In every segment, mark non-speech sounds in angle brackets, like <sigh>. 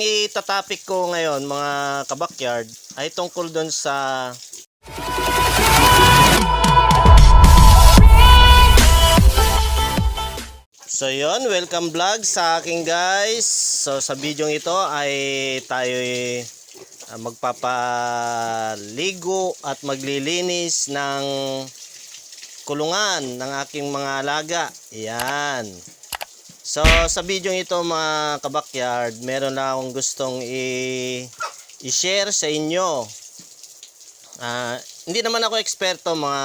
itatapik ko ngayon mga kabakyard ay tungkol doon sa So yon, welcome vlog sa akin guys. So sa video ito ay tayo magpapaligo at maglilinis ng kulungan ng aking mga alaga. Yan. So sa video ito mga kabakyard, meron na akong gustong i-share sa inyo. Ah, hindi naman ako eksperto mga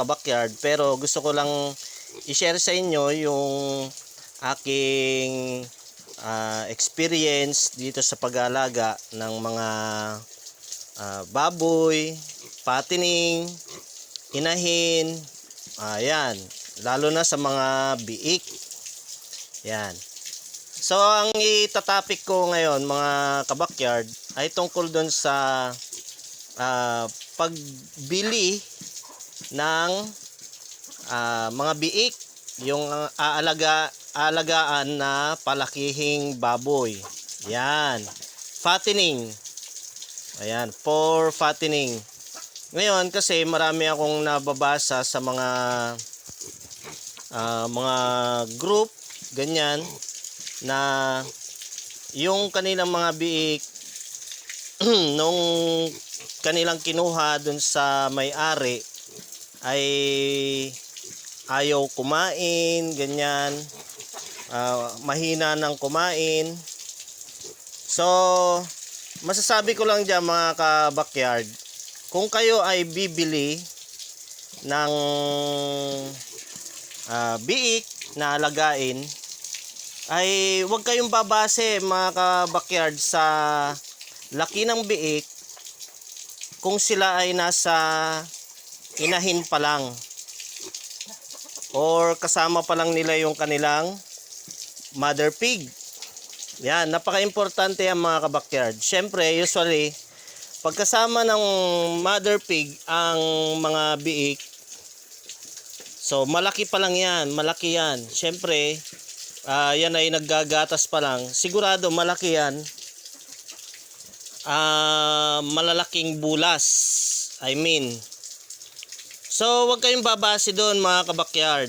kabakyard, pero gusto ko lang i-share sa inyo yung aking ah, experience dito sa pag-aalaga ng mga ah, baboy, patining, inahin, ayan, lalo na sa mga biik. Yan. So, ang itatapik ko ngayon, mga kabakyard, ay tungkol doon sa ah, pagbili ng ah, mga biik, yung ah, aalaga, aalagaan na palakihing baboy. Yan. Fattening. Ayan, for fattening. Ngayon, kasi marami akong nababasa sa mga ah, mga group, ganyan, na yung kanilang mga biik <clears throat> nung kanilang kinuha dun sa may-ari ay ayaw kumain, ganyan. Ah, mahina ng kumain. So, masasabi ko lang dyan mga ka-backyard, kung kayo ay bibili ng ah, biik na alagain, ay huwag kayong babase mga ka-backyard sa laki ng biik kung sila ay nasa inahin pa lang or kasama pa lang nila yung kanilang mother pig. Yan, napaka-importante yan mga kabakyard. Siyempre, usually, pagkasama ng mother pig ang mga biik, so malaki pa lang yan, malaki yan. Siyempre, ah, yan ay naggagatas pa lang. Sigurado malaki yan. Ah, malalaking bulas. I mean, So, wag kayong babase doon mga kabakyard.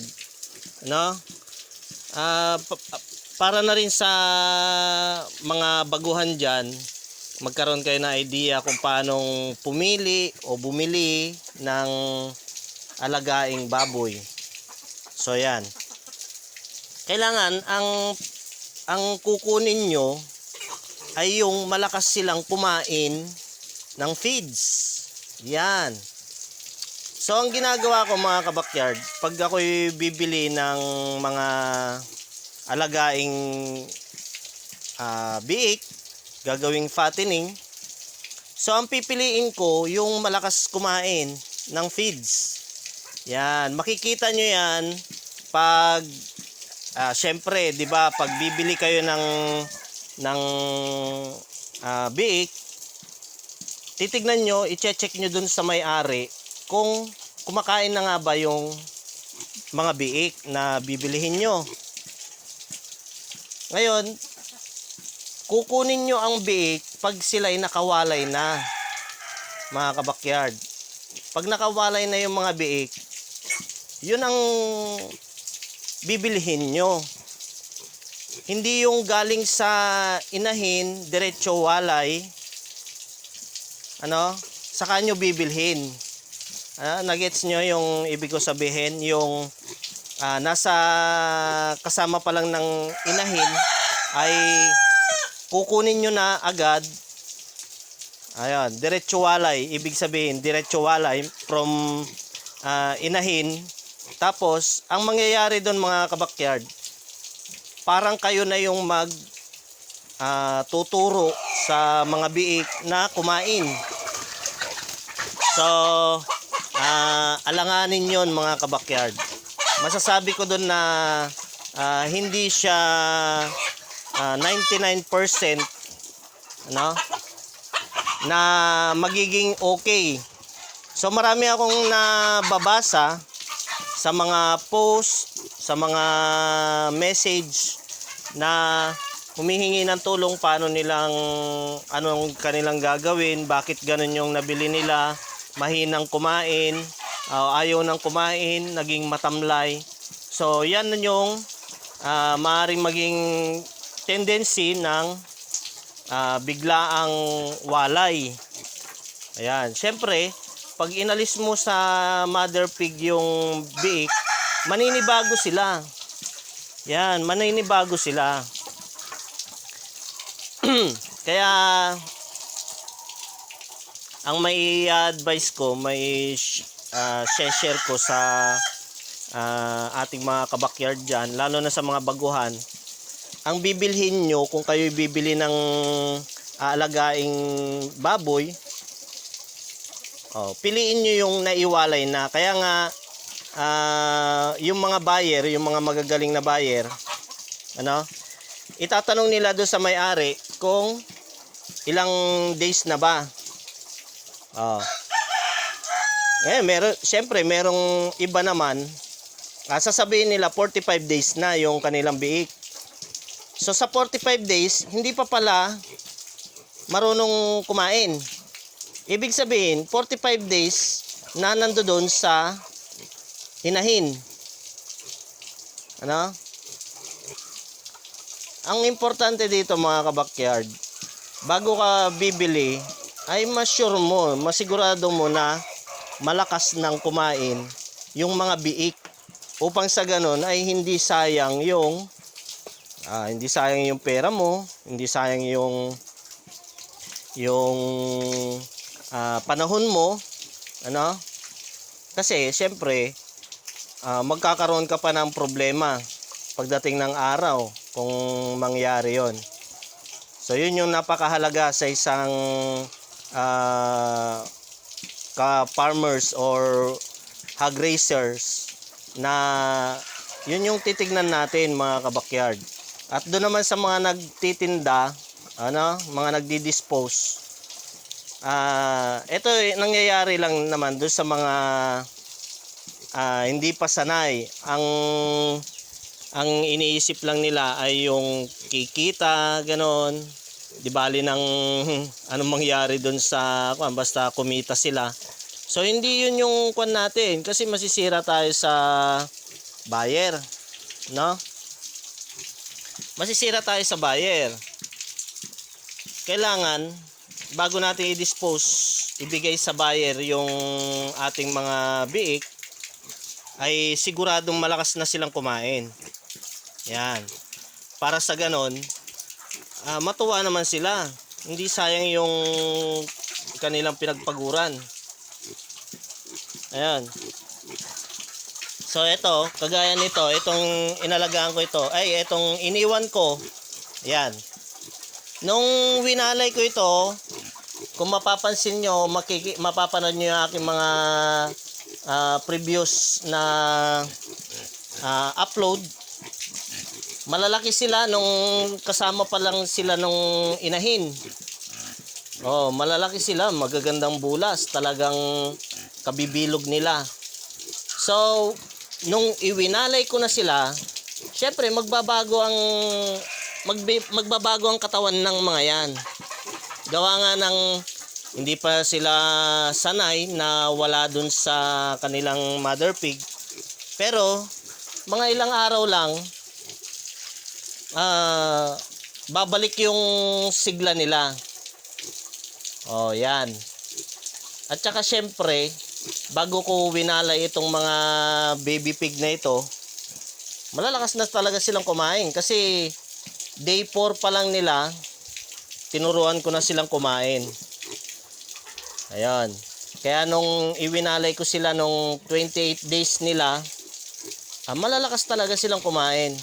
No? Pa- para na rin sa mga baguhan dyan, magkaroon kayo ng idea kung paano pumili o bumili ng alagaing baboy. So, yan. Kailangan ang ang kukunin nyo ay yung malakas silang kumain ng feeds. Yan. So ang ginagawa ko mga kabakyard, pag ako'y bibili ng mga alagaing ah, biik, gagawing fattening, so ang pipiliin ko yung malakas kumain ng feeds. Yan, makikita nyo yan pag ah, syempre, 'di ba, pag bibili kayo ng ng ah, biik, titignan nyo, i-check nyo dun sa may-ari kung kumakain na nga ba yung mga biik na bibilihin nyo. Ngayon, kukunin nyo ang biik pag sila ay nakawalay na, mga kabakyard. Pag nakawalay na yung mga biik, yun ang bibilihin nyo. Hindi yung galing sa inahin, diretso walay, ano, saka nyo bibilhin. Ah, nagets nyo yung ibig ko sabihin, yung ah, nasa kasama pa lang ng inahin ay kukunin nyo na agad. Ayan, diretso walay, ibig sabihin diretso walay from ah, inahin. Tapos, ang mangyayari doon mga kabakyard, parang kayo na yung mag ah, tuturo sa mga biik na kumain. So, ah, alanganin yon mga kabakyard. Masasabi ko doon na ah, hindi siya ah, 99% ano, na magiging okay. So marami akong nababasa sa mga post, sa mga message na humihingi ng tulong paano nilang anong kanilang gagawin, bakit ganun yung nabili nila, mahinang kumain, ah, ayaw nang kumain, naging matamlay. So yan yung uh, maaaring maging tendency ng ah, biglaang walay. Ayan, syempre, pag inalis mo sa mother pig yung biik, maninibago sila. Yan, maninibago sila. <clears throat> Kaya ang may advice ko, may uh, share ko sa ah, ating mga kabakyard dyan, lalo na sa mga baguhan, ang bibilhin nyo, kung kayo bibili ng aалagaing baboy, oh, piliin nyo yung naiwalay na. Kaya nga, ah, yung mga buyer, yung mga magagaling na buyer, ano, itatanong nila doon sa may-ari kung ilang days na ba. Oh. Eh, meron, syempre, merong iba naman, ah, sasabihin nila 45 days na yung kanilang biik. So sa 45 days, hindi pa pala marunong kumain. Ibig sabihin, 45 days na nando doon sa hinahin. Ano? Ang importante dito mga kabakyard, bago ka bibili, ay ma-sure mo, masigurado mo na malakas ng kumain yung mga biik upang sa ganun ay hindi sayang yung ah, hindi sayang yung pera mo, hindi sayang yung yung ah, panahon mo, ano? Kasi syempre ah, magkakaroon ka pa ng problema pagdating ng araw kung mangyari 'yon. So yun yung napakahalaga sa isang ah, ka-farmers or hog raisers na yun yung titignan natin mga kabakyard. At doon naman sa mga nagtitinda, ano, mga nagdi-dispose. Ah, eh, nangyayari lang naman doon sa mga ah, hindi pa sanay. Ang ang iniisip lang nila ay yung kikita, ganon. Di bali ng <laughs> anong mangyari doon sa kwan, basta kumita sila. So hindi yun yung kwan natin kasi masisira tayo sa buyer, no? Masisira tayo sa buyer. Kailangan bago natin i-dispose, ibigay sa buyer yung ating mga biik ay siguradong malakas na silang kumain. Yan. Para sa ganon, ah, matuwa naman sila. Hindi sayang yung kanilang pinagpaguran. Ayan. So ito, kagaya nito, itong inalagaan ko ito, ay itong iniwan ko. Ayan. Nung winalay ko ito, kung mapapansin nyo, makiki, mapapanood nyo yung aking mga ah, previous na ah, upload. Malalaki sila nung kasama pa lang sila nung inahin. Oh, malalaki sila, magagandang bulas, talagang kabibilog nila. So, nung iwinalay ko na sila, syempre magbabago ang magbe- magbabago ang katawan ng mga yan. Gawa nga ng hindi pa sila sanay na wala dun sa kanilang mother pig. Pero mga ilang araw lang ah babalik yung sigla nila. Oh, yan. At saka syempre, bago ko winalay itong mga baby pig na ito, malalakas na talaga silang kumain kasi day 4 pa lang nila, tinuruan ko na silang kumain. Ayan. Kaya nung iwinalay ko sila nung 28 days nila, ah, malalakas talaga silang kumain.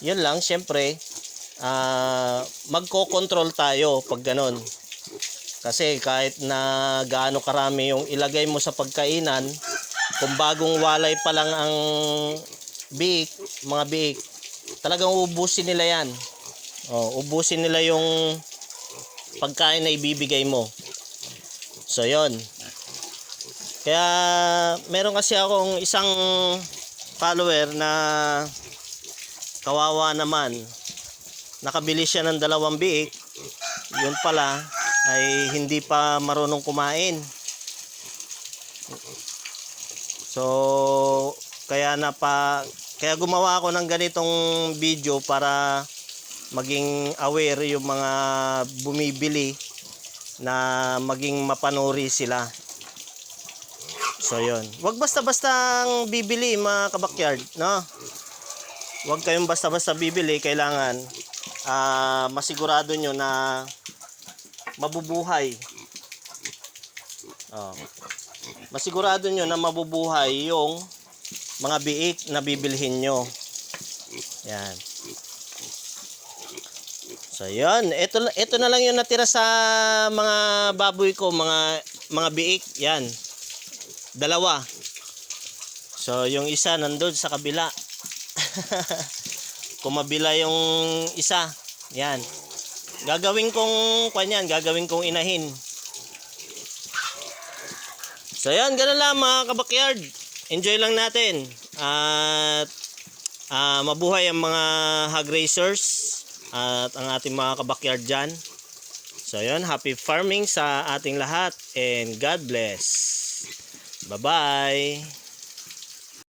Yun lang, syempre, ah, magko-control tayo pag ganun. Kasi kahit na gaano karami yung ilagay mo sa pagkainan, kung bagong walay pa lang ang biik, mga biik, talagang ubusin nila yan. Oh, ubusin nila yung pagkain na ibibigay mo. So, yon. Kaya, meron kasi akong isang follower na kawawa naman. nakabili siya ng dalawang biik, yun pala ay hindi pa marunong kumain. So, kaya na pa kaya gumawa ako ng ganitong video para maging aware yung mga bumibili na maging mapanuri sila. So, yun. Huwag basta-bastang bibili mga kabakyard, no? Huwag kayong basta-basta bibili. Kailangan ah, masigurado nyo na mabubuhay. Oh. Masigurado nyo na mabubuhay yung mga biik na bibilhin nyo. Yan. So, yun. Ito, ito na lang yung natira sa mga baboy ko, mga, mga biik. Yan. Dalawa. So, yung isa nandun sa kabila. <laughs> Kumabila yung isa. Yan. Gagawin kong, kwan yan, gagawin kong inahin. So, yan, ganun lang mga kabakyard. Enjoy lang natin. At, ah, mabuhay ang mga hog racers at ang ating mga kabakyard dyan. So, yun, happy farming sa ating lahat and God bless. Bye-bye.